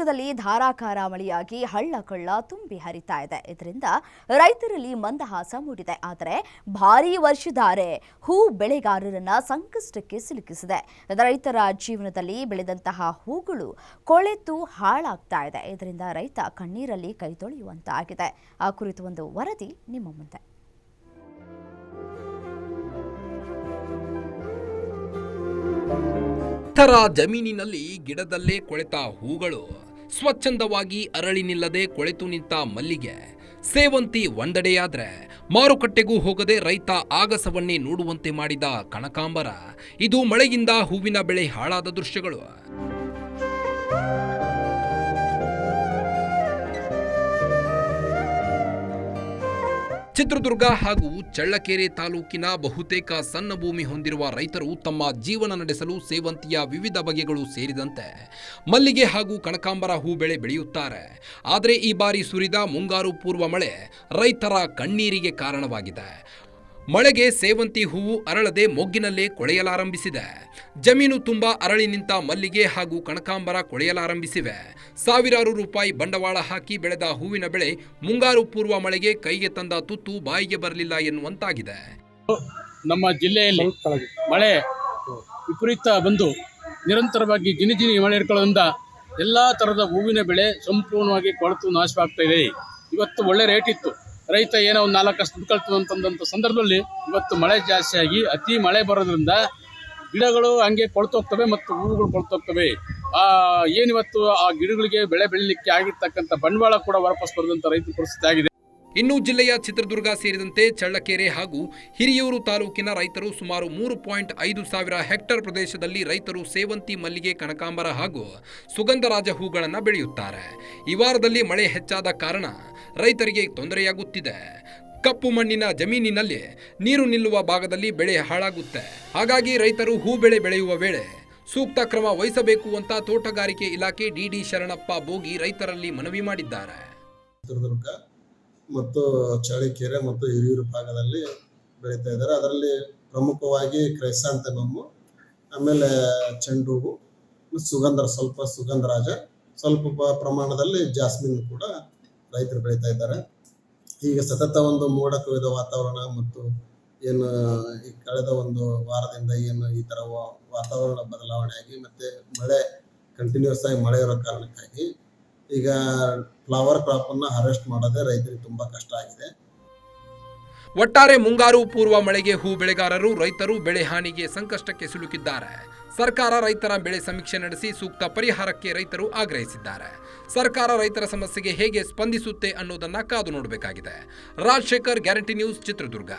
ಚಿತ್ರದುರ್ಗದಲ್ಲಿ ಧಾರಾಕಾರ ಮಳೆಯಾಗಿ ಹಳ್ಳ ಕಳ್ಳ ತುಂಬಿ ಹರಿತಾ ಇದೆ. ಇದರಿಂದ ರೈತರಲ್ಲಿ ಮಂದಹಾಸ ಮೂಡಿದೆ. ಆದರೆ ಭಾರೀ ವರ್ಷಧಾರೆ ಹೂ ಬೆಳೆಗಾರರನ್ನ ಸಂಕಷ್ಟಕ್ಕೆ ಸಿಲುಕಿಸಿದೆ. ರೈತರ ಜೀವನದಲ್ಲಿ ಬೆಳೆದಂತಹ ಹೂಗಳು ಕೊಳೆತು ಹಾಳಾಗ್ತಾ ಇದೆ. ಇದರಿಂದ ರೈತ ಕಣ್ಣೀರಲ್ಲಿ ಕೈ ತೊಳೆಯುವಂತಾಗಿದೆ. ಆ ಕುರಿತು ಒಂದು ವರದಿ ನಿಮ್ಮ ಮುಂದೆ. ಜಮೀನಿನಲ್ಲಿ ಗಿಡದಲ್ಲೇ ಕೊಳೆತ ಹೂಗಳು ಸ್ವಚ್ಛಂದವಾಗಿ ಅರಳಿ ನಿಲ್ಲದೆ ಕೊಳೆತು ನಿಂತ ಮಲ್ಲಿಗೆ. ಸೇವಂತಿ ಒಂದೆಡೆಯಾದ್ರೆ ಮಾರುಕಟ್ಟೆಗೂ ಹೋಗದೆ ರೈತ ಆಗಸವನ್ನೇ ನೋಡುವಂತೆ ಮಾಡಿದ ಕನಕಾಂಬರ. ಇದು ಮಳೆಯಿಂದ ಹೂವಿನ ಬೆಳೆ ಹಾಳಾದ ದೃಶ್ಯಗಳು. ಚಿತ್ರದುರ್ಗ ಹಾಗೂ ಚಳ್ಳಕೆರೆ ತಾಲೂಕಿನ ಬಹುತೇಕ ಸಣ್ಣ ಭೂಮಿ ಹೊಂದಿರುವ ರೈತರು ತಮ್ಮ ಜೀವನ ನಡೆಸಲು ಸೇವಂತಿಯ ವಿವಿಧ ಬಗೆಗಳು ಸೇರಿದಂತೆ ಮಲ್ಲಿಗೆ ಹಾಗೂ ಕನಕಾಂಬರ ಹೂ ಬೆಳೆ ಬೆಳೆಯುತ್ತಾರೆ. ಆದರೆ ಈ ಬಾರಿ ಸುರಿದ ಮುಂಗಾರು ಪೂರ್ವ ಮಳೆ ರೈತರ ಕಣ್ಣೀರಿಗೆ ಕಾರಣವಾಗಿದೆ. ಮಳೆಗೆ ಸೇವಂತಿ ಹೂವು ಅರಳದೆ ಮೊಗ್ಗಿನಲ್ಲೇ ಕೊಳೆಯಲಾರಂಭಿಸಿದೆ. ಜಮೀನು ತುಂಬ ಅರಳಿ ನಿಂತ ಮಲ್ಲಿಗೆ ಹಾಗೂ ಕನಕಾಂಬರ ಕೊಳೆಯಲಾರಂಭಿಸಿವೆ. ಸಾವಿರಾರು ರೂಪಾಯಿ ಬಂಡವಾಳ ಹಾಕಿ ಬೆಳೆದ ಹೂವಿನ ಬೆಳೆ ಮುಂಗಾರು ಪೂರ್ವ ಮಳೆಗೆ ಕೈಗೆ ತಂದ ತುತ್ತು ಬಾಯಿಗೆ ಬರಲಿಲ್ಲ ಎನ್ನುವಂತಾಗಿದೆ. ನಮ್ಮ ಜಿಲ್ಲೆಯಲ್ಲಿ ಮಳೆ ವಿಪರೀತ ಬಂದು ನಿರಂತರವಾಗಿ ಜಿನಿ ಜಿನಿ ಮಳೆ ಇಟ್ಕೊಳ್ಳೋದ್ರಿಂದ ಎಲ್ಲ ಥರದ ಹೂವಿನ ಬೆಳೆ ಸಂಪೂರ್ಣವಾಗಿ ಕೊಳೆತು ನಾಶವಾಗ್ತಾ ಇದೆ. ಇವತ್ತು ಒಳ್ಳೆ ರೇಟ್ ಇತ್ತು. ರೈತ ಏನೋ ಒಂದು ನಾಲ್ಕು ಅಷ್ಟು ದುಡ್ಡು ಅಂತಂದಂಥ ಸಂದರ್ಭದಲ್ಲಿ ಇವತ್ತು ಮಳೆ ಜಾಸ್ತಿಯಾಗಿ ಅತಿ ಮಳೆ ಬರೋದ್ರಿಂದ ಗಿಡಗಳು ಹಂಗೆ ಕೊಳ್ತೋಗ್ತವೆ ಮತ್ತು ಹೂವುಗಳು ಕೊಳ್ತೋಗ್ತವೆ ಏನಿವತ್ತು ಆ ಗಿಡಗಳಿಗೆ ಬೆಳೆ ಬೆಳಿಲಿಕ್ಕೆ ಆಗಿರ್ತಕ್ಕಂಥ ಬಂಡವಾಳ ಕೂಡ ವಾಪಸ್ ಬರೆದಂಥ ರೈತ ಪರಿಸ್ಥಿತಿ ಆಗಿದೆ. ಇನ್ನು ಜಿಲ್ಲೆಯ ಚಿತ್ರದುರ್ಗ ಸೇರಿದಂತೆ ಚಳ್ಳಕೆರೆ ಹಾಗೂ ಹಿರಿಯೂರು ತಾಲೂಕಿನ ರೈತರು ಸುಮಾರು ಮೂರು ಪಾಯಿಂಟ್ ಐದು ಸಾವಿರ ಹೆಕ್ಟರ್ ಪ್ರದೇಶದಲ್ಲಿ ರೈತರು ಸೇವಂತಿ, ಮಲ್ಲಿಗೆ, ಕನಕಾಂಬರ ಹಾಗೂ ಸುಗಂಧರಾಜ ಹೂಗಳನ್ನು ಬೆಳೆಯುತ್ತಾರೆ. ಈ ವಾರದಲ್ಲಿ ಮಳೆ ಹೆಚ್ಚಾದ ಕಾರಣ ರೈತರಿಗೆ ತೊಂದರೆಯಾಗುತ್ತಿದೆ. ಕಪ್ಪು ಮಣ್ಣಿನ ಜಮೀನಿನಲ್ಲಿ ನೀರು ನಿಲ್ಲುವ ಭಾಗದಲ್ಲಿ ಬೆಳೆ ಹಾಳಾಗುತ್ತೆ. ಹಾಗಾಗಿ ರೈತರು ಹೂ ಬೆಳೆ ಬೆಳೆಯುವ ವೇಳೆ ಸೂಕ್ತ ಕ್ರಮ ವಹಿಸಬೇಕು ಅಂತ ತೋಟಗಾರಿಕೆ ಇಲಾಖೆ ಡಿಡಿ ಶರಣಪ್ಪ ಬೋಗಿ ರೈತರಲ್ಲಿ ಮನವಿ ಮಾಡಿದ್ದಾರೆ. ಚಿತ್ರದುರ್ಗ ಮತ್ತು ಚಳ್ಳಕೆರೆ ಮತ್ತು ಹಿರಿಯೂರು ಭಾಗದಲ್ಲಿ ಬೆಳೀತಾ ಇದ್ದಾರೆ. ಅದರಲ್ಲಿ ಪ್ರಮುಖವಾಗಿ ಕ್ರೈಸಾಂಥೆಮಮ್ಮು ಆಮೇಲೆ ಚೆಂಡು ಹೂವು ಮತ್ತು ಸುಗಂಧ ಸ್ವಲ್ಪ ಸುಗಂಧರಾಜ, ಸ್ವಲ್ಪ ಪ್ರಮಾಣದಲ್ಲಿ ಜಾಸ್ಮಿನ್ ಕೂಡ ರೈತರು ಬೆಳೀತಾ ಇದ್ದಾರೆ. ಈಗ ಸತತ ಒಂದು ಮೋಡ ಕವಿದ ವಾತಾವರಣ ಮತ್ತು ಏನು ಕಳೆದ ಒಂದು ವಾರದಿಂದ ಏನು ಈ ಥರ ವಾತಾವರಣ ಬದಲಾವಣೆಯಾಗಿ ಮತ್ತು ಮಳೆ ಕಂಟಿನ್ಯೂಸ್ ಆಗಿ ಮಳೆ ಇರೋ ಕಾರಣಕ್ಕಾಗಿ ಈಗ ಫ್ಲವರ್ ಕ್ರಾಪನ್ನು ಹಾರ್ವೆಸ್ಟ್ ಮಾಡೋದೇ ರೈತರಿಗೆ ತುಂಬ ಕಷ್ಟ ಆಗಿದೆ. ಒಟ್ಟಾರೆ ಮುಂಗಾರು ಪೂರ್ವ ಮಳೆಗೆ ಹೂ ಬೆಳೆಗಾರರು, ರೈತರು ಬೆಳೆ ಹಾನಿಗೆ ಸಂಕಷ್ಟಕ್ಕೆ ಸಿಲುಕಿದ್ದಾರೆ. ಸರ್ಕಾರ ರೈತರ ಬೆಳೆ ಸಮೀಕ್ಷೆ ನಡೆಸಿ ಸೂಕ್ತ ಪರಿಹಾರಕ್ಕೆ ರೈತರು ಆಗ್ರಹಿಸಿದ್ದಾರೆ. ಸರ್ಕಾರ ರೈತರ ಸಮಸ್ಯೆಗೆ ಹೇಗೆ ಸ್ಪಂದಿಸುತ್ತೆ ಅನ್ನೋದನ್ನ ಕಾದು ನೋಡಬೇಕಾಗಿದೆ. Rajashekhar, Guarantee News, Chitradurga.